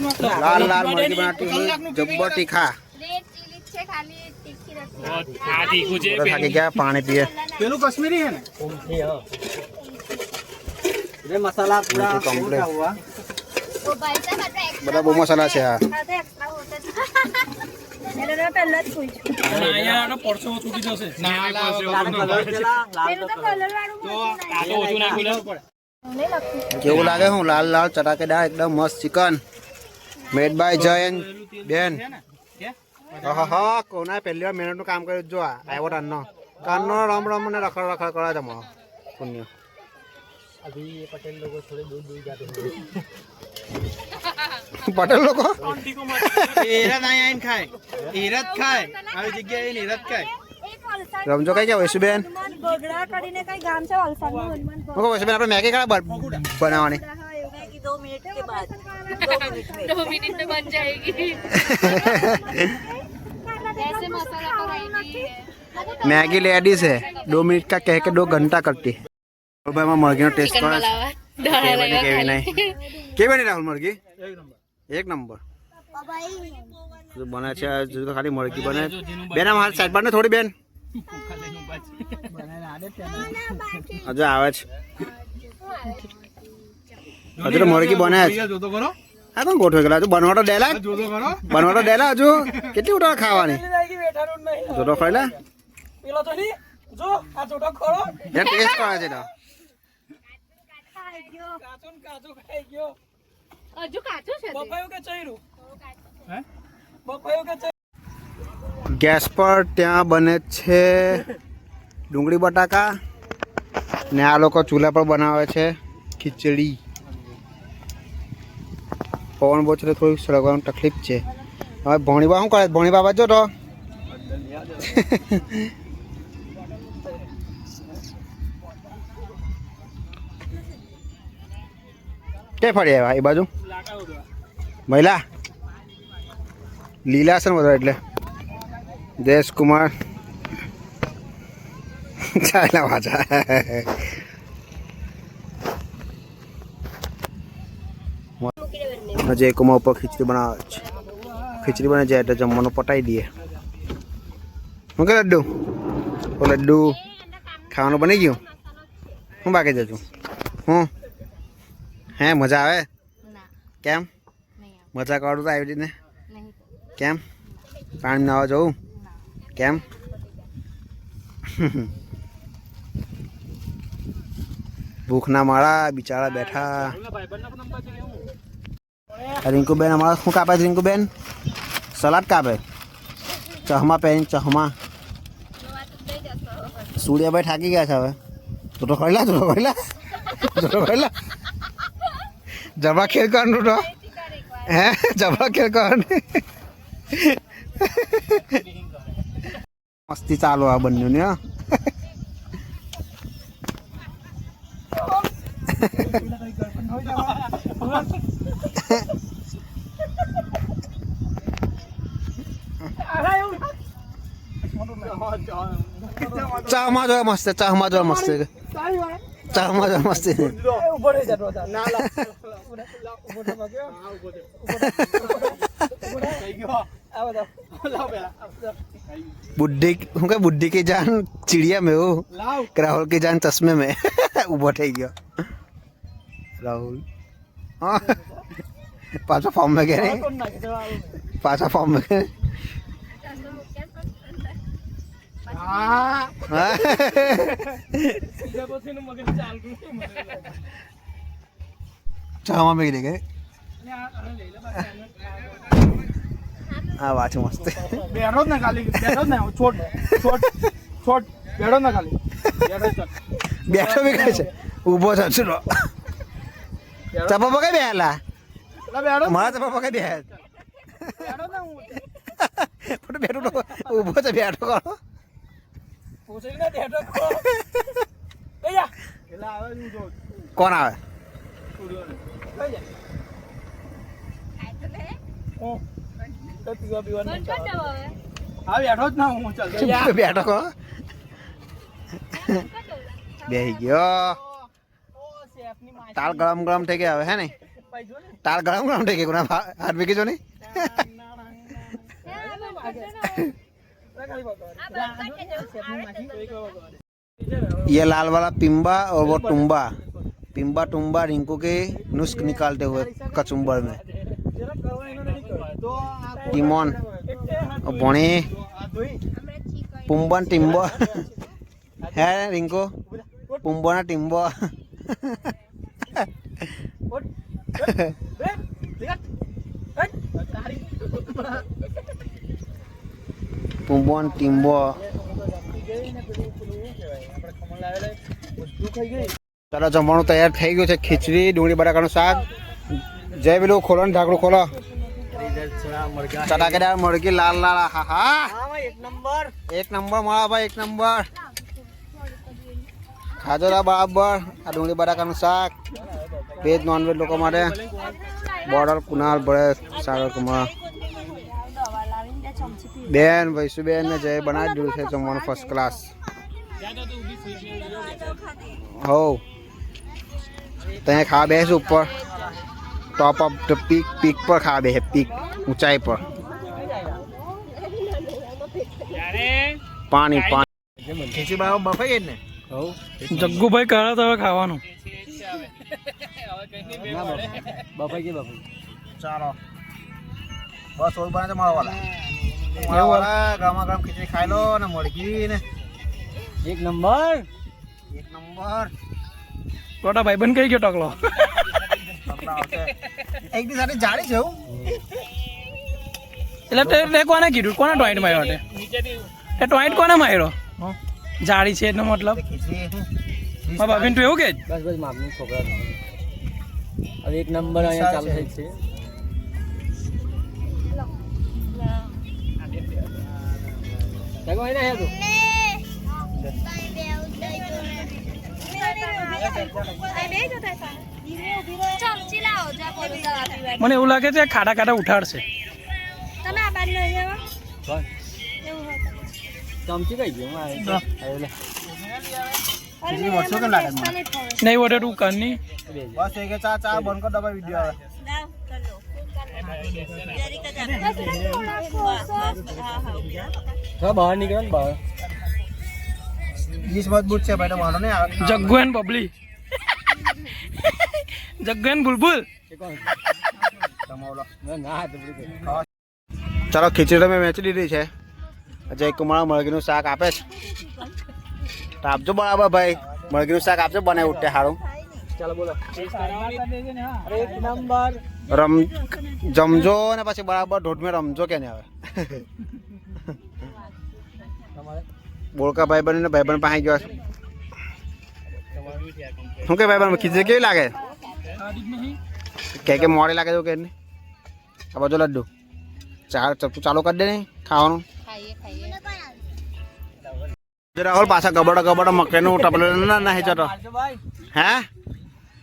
લાલ લાલ મરઘી બનાટી જબ્બર તીખા થાકી ગયા પાણી પીએ. પેલું કશ્મીરી હે ને? મસાલા પૂરા કમ્પ્લીટ બધા બહુ મસાલા છે આ. કેવું લાગે હું? લાલ લાલ ચટાકેદાર એકદમ મસ્ત ચિકન મેટ બાય જયન બેન. હા કોના પહેલી વાર મહેનતનું કામ કર્યું જો આવ્યો કાનનો કાનનો રમ રમ ને રખડ રખડ કરે છે મારો. પટેલ લોકો ખાય. એરત ખાય. આવી જગ્યાએ આવીને ખાય. રમજો કઈ ગયા વૈશુબેન વૈશુબેન આપણે મેગી કયા બનાવવાની. दो मिनट के बाद दो मिनट में बन जाएगी ऐसे मसाला कराएंगे मैगी लेडीज है दो मिनट का कह के दो घंटा करती है और भाई मैं मुर्गी નો ટેસ્ટ કરે કેવી બની કેવી નહીં કેવી બની રાહુલ મુર્ગી એક નંબર જો બને છે હજુ તો ખાલી મુર્ગી બને બેન આમ હાથ સાઈડ પર ને થોડી બેન હજુ આવે છે હજુ તો મુર્ગી બને જ. જોતો કરો. આ કોણ ગોઠવે ગયેલા હજુ બનવા તો ડેલા જ. જોતો કરો. બનવા તો ડેલા હજુ. કેટલી ઉઠા ખાવાની? જો તો પેલો તો નહીં. જો આ જોટો ખરો એ ટેસ્ટ કરે છે તો. કાચો ને ખાઈ ગયો. હજુ કાચું છે બફાયું કે ચૈરું? હે? બફાયું કે ચૈરું? ગેસ પર ત્યાં બને છે ડુંગળી બટાકા ને આ લોકો ચૂલા પર બનાવે છે ખીચડી. પવન બહુ છે તો થોડીક સળગવાનું તકલીફ છે. હવે ભણીબા શું કરે? ભણીબા બાજો તો કે ફરી આવ્યા? એ બાજુ? મહિલા? લીલા છે ને બધા એટલે. જયેશ કુમાર ચાલા વાંચા જય કુમાર ઉપર ખીચડી બનાવે છે ખીચડી બને જાય એટલે જમવાનું પટાઈ દઈએ. શું કે લડ્ડુ? ઓ લડ્ડુ. ખાવાનું બની ગયું? શું બાકી જજો. હું? હે મજા આવે? કેમ? મજા કરું તો આવી રીતે કેમ? પાણી નાવા જવું? કેમ? ભૂખના માળા બિચારા બેઠા. રિંકુબેન અમારા શું કાપે છે રિંકુબેન સલાડ કાપે ચહમા પહેરીને ચહમા સૂર્યાભાઈ થાકી ગયા છે હવે તો ખરેલા તો લા તો ખરેલા જબા ખેલ કરવાનું તો હે જબા ખેલ કરવાનું મસ્તી ચાલો આ બંને હો ચાહમાં જોવા મસ્ત ચાહમાં જોવા મસ્ત ચાહમાં જોવા મસ્ત બુઢી હું કે બુઢી કે જાન ચીડિયા મેં રાહુલ કે જાન ચશ્મે મેં. ઊભો થઈ ગયો. રાહુલ. હા. પાછા ફોર્મ જવા પાછા ફોર્મ લાગે. ચામાં મેં ગઈ? ગઈ લઈ આને. હા વાંચ મસ્ત. બેઠો ને ખાલી બેઠો ને છોડ છોડ છોડ બેઠો ને ખાલી. બેઠો બી કહે છે. ઊભો છે ચપો બેઠો જ- મારા ચપા પકઈ બેહે? બેઠો પણ ઊભો છે બેઠો કરો. કોણ? આવે બેઠો જ ના બેઠો કરો બેહી ગયો. ઓ, તાલ ગરમ ગરમ થઈ ગયા હવે હે ને પૈસા ભાઈ જો ને તાર ગળામાં નામ ઠેકે કોના હાથ મૂકી જો નહીં ખાલી બતાવો ये लाल वाला पिम्बा और वो टुम्बा पिम्बा टुम्बा रिंकू के नुस्ख निकालते हुए कचुम्बर में જરા કરવા એનો નહીં કરો તો આ टिमोन और बोणी આ ધોઈ पुम्बन टिम्बो है रिंकू पुम्बो ना टिम्बो ખાઈ ટીમ્બો ચાલો, જમવાનું તૈયાર થઈ ગયું છે. ખીચડી, ડુંગળી, બટાકાનું શાક. જય પેલું ખોલો ને ઢાકડું ખોલો. ચટાકેદાર મરઘી, લાલ લાલ. હા હા. એક નંબર એક નંબર મારા ભાઈ, એક નંબર. ખાજો બરાબર. આ ડુંગળી, બટાકાનું શાક. વેજ નોનવેજ લોકો માટે. બોર્ડર કુનાલ ભળે સાગર કુમાર બેન વૈસુબેન ને જય બનાવી દીધું છે જમવાનું ફર્સ્ટ ક્લાસ હો ત્યાં બે છે ઉપર. ટોપ અપ પીક પીક પર ખા બે પીક ઊંચાઈ પર. પાણી પાણી. જગ્ગુભાઈ કરે તો હવે ખાવાનું. બફાઈ કે બફાઈ ચાલો. બસ ઓલ બને મળવાલા મળવાલા ગામા ગામ ગરમા ગરમ ખીચડી ખાઈ લો ને મળગી ને એક નંબર? એક નંબર. ટોટા બન કઈ ગયો ટકલો. એક દી સાથે જાડી છે એવું? એટલે તે તે કોને કીધું? કોને ટોઈન્ટ માર્યો તે? એ ટોઈન્ટ કોને માર્યો? જાડી છે એનો મતલબ. તે? મારા ભાભીને તો એવું કે? બસ બસ માપની છોકરા હવે એક નંબર અહીંયા ચાલુ થઈ છે. જાગો એને હે તું. ચમચી લાવો જા પોલીસ આપી વાત મને એવું લાગે છે ખાડા ખાડા ઉઠાડશે. તમે આ બાજુ. ચમચી કઈ ગયો લાગે છે? મને ખબર. નહીં વડે તું કરની બસ થઈ ચા ચા બંધ કર દબાવી દીધો આવે. હા બહાર નીકળે ને બહાર. વીસ મજબૂત છે ભાઈ નહીં જગ્ગુ એન બબલી. જગ્ગુ એન બુલબુલ. ચાલો ખીચડી તો મેં વેચી દીધી છે. અજય કુમાર મરઘીનું શાક આપે છે. તો આપજો બરાબર ભાઈ. મરઘીનું શાક આપજો બને ઉઠે સારું ચાલો બોલો. એક નંબર. રમ જમજો ને પછી બરાબર ઢોઢમે રમજો કે નહીં હવે. બોળકા ભાઈ બન ને ભાઈ બન પાસે ગયો શું કે ભાઈ બન ખીચડી કેવી લાગે? કે કે મોડી લાગે તો કે નહીં. આ બધો લડ્ડુ ચાર ચાલુ કરી દે ને ખાવાનું. ખાઈએ ખાઈએ. જે રાહુલ પાછા ગબડો ગબડો મકાઈનું ટપલો ના નાહી જતો હે?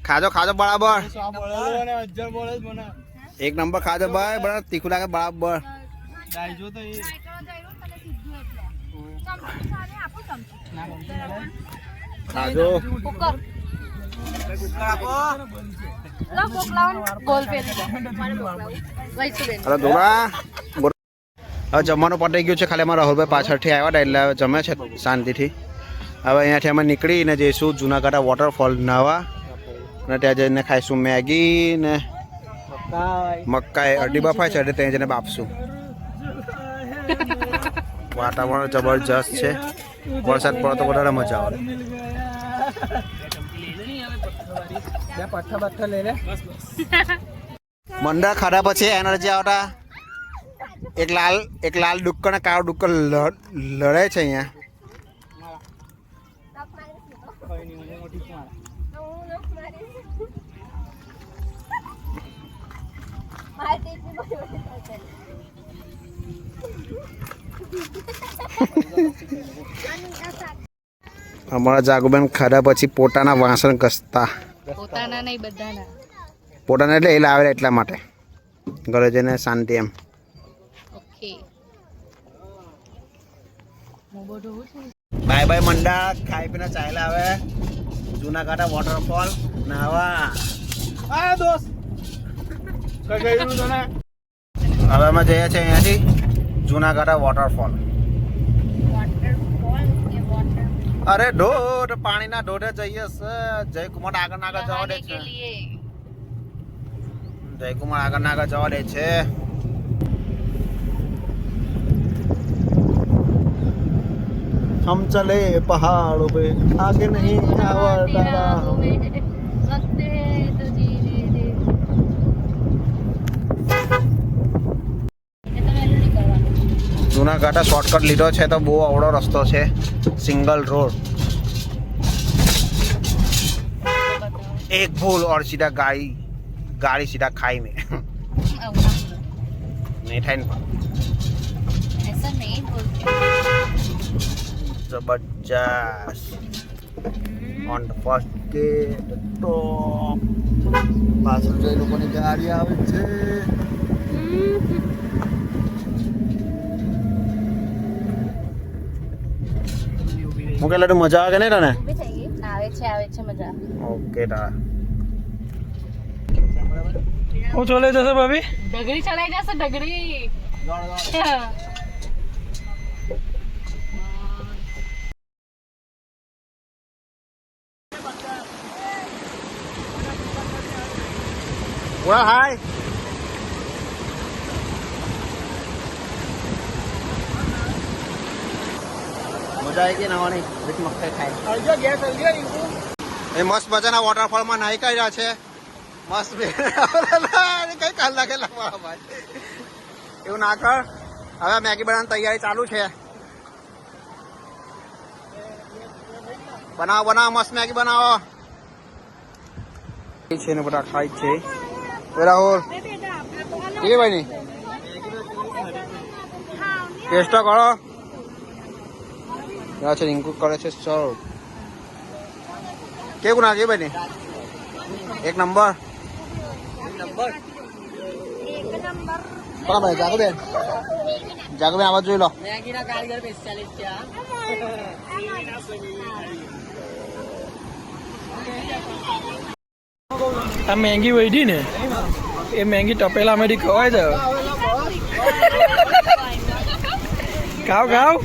ખાજો ખાજો બરાબર. એક નંબર ખાજો ભાઈ બરાબર. તીખું લાગે બરાબર. ખાજો. અરે હવે જમવાનું પટાઈ ગયું છે ખાલી અમારા રાહુલભાઈ પાછળથી આવ્યા હતા એટલે જમે છે શાંતિથી. હવે અહીંયાથી અમે નીકળીને જઈશું જુનાગઢ વોટરફોલ નાવા. અને ત્યાં જઈને ખાઈશું મેગી ને મક્કા અડધી બફાય છે એટલે ત્યાં જઈને બાપશું વાતાવરણ જબરજસ્ત છે. વરસાદ પડે તો વધારે મજા આવે. મંડળ મંડા ખાધા પછી એનર્જી આવતા. એક લાલ એક લાલ ડુક્કર ને કાળો ડુક્કર લડ- છે અહીંયા. અમારા જાગુબેન ખાધા પછી પોતાના વાસણ ઘસતા. પોતાના નહીં બધાના. પોતાના એટલે એ લાવેલા એટલા માટે. ઘરે જઈને શાંતિ એમ ઓકે બાય બાય મંડા ખાઈ પીને ચાલ્યા આવે. જુનાગઢ વોટરફોલ નાવા. આ દોસ્ત. હવે અમે જઈએ છીએ અહીંયાથી જુનાગઢ વોટરફોલ અરે ઢોઢ પાણીના ઢોઢે જઈએ છે જયકુમાર આગળ આગળ જવા દે છે. જયકુમાર આગળ આગળ જવા દે છે. हम चले पहाड़ों पे आगे नहीं आवड़ता જુનાગઢ શોર્ટકટ લીધો છે તો બહુ અવળો રસ્તો છે સિંગલ રોડ એક ભૂલ और सीधा गाड़ी गाड़ी सीधा खाई में नहीं થાય ને જબરજસ્ત ઓન ધ ફર્સ્ટ કે ટોપ પાછળ જે લોકોની ગાડી આવે છે. હું કે લડું મજા આવે કે નહીં તને? આવે છે આવે છે મજા ઓકે તા. હું ચલે જશે ભાભી? ડગડી ચડાઈ જશે ડગરી. બોલા હાય મજા આવી ગઈ નાવાની? બીટ મકાઈ ખાઈ એ મસ્ત મજાના વોટરફોલમાં નાહી કાઢ્યા છે. મસ્ત બે- કઈ કાલ લાગેલા લખવા ભાઈ? એવું ના કર. હવે મેગી બનાવવાની તૈયારી ચાલુ છે. બનાવો બનાવો મસ્ત મેગી બનાવો. છે ને બધા ખાય છે. એ રાહુલ એ ભાઈ ની ટેસ્ટ તો કરો આ છે રિંકુ કરે છે સર્વ કેવું નાખે ભાઈ ની એક નંબર કોણ ભાઈ જાગો બેન જાગો બેન આવાજ જોઈ લો આ મેંગી વૈધી ને એ મેંગી મેડી ખવાય છે. ખાવ ખાવ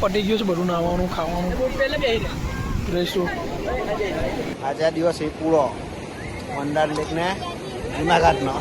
પટી ગયું છે બધું નાવાનું ખાવાનું. રહેશું આજે દિવસ એ પૂરો. મંડાર લેક ને જુનાગઢ નો